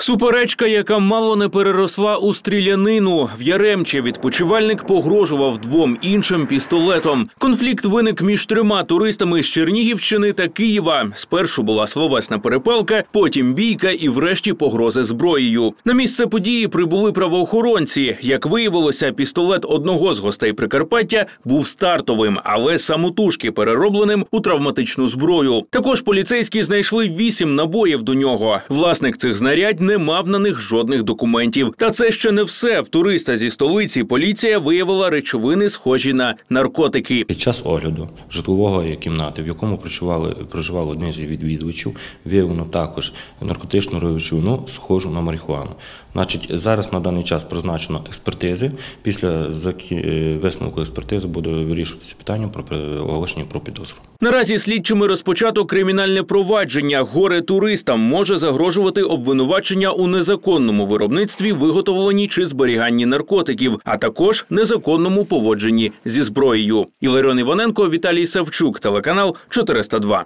Суперечка, яка мало не переросла у стрілянину. В Яремче відпочивальник погрожував двом іншим пістолетом. Конфлікт виник між трьома туристами з Чернігівщини та Києва. Спершу була словесна перепалка, потім бійка і, врешті, погрози зброєю. На місце події прибули правоохоронці. Як виявилося, пістолет одного з гостей Прикарпаття був стартовим, але самотужки переробленим у травматичну зброю. Також поліцейські знайшли вісім набоїв до нього. Власник цих знарядь не мав на них жодних документів. Та це ще не все. В туриста зі столиці поліція виявила речовини, схожі на наркотики. Під час огляду житлової кімнати, в якому проживали проживав один з відвідувачів, виявлено також наркотичну речовину, схожу на марихуану. Значить, зараз на даний час призначено експертизи. Після е, висновку експертизи буде вирішуватися питання про е, оголошення про підозру. Наразі слідчими розпочато кримінальне провадження. Горе туристам може загрожувати обвинувачення у незаконному виробництві, виготовленні чи зберіганні наркотиків, а також незаконному поводженні зі зброєю. Іларіон Іваненко, Віталій Савчук, телеканал 402.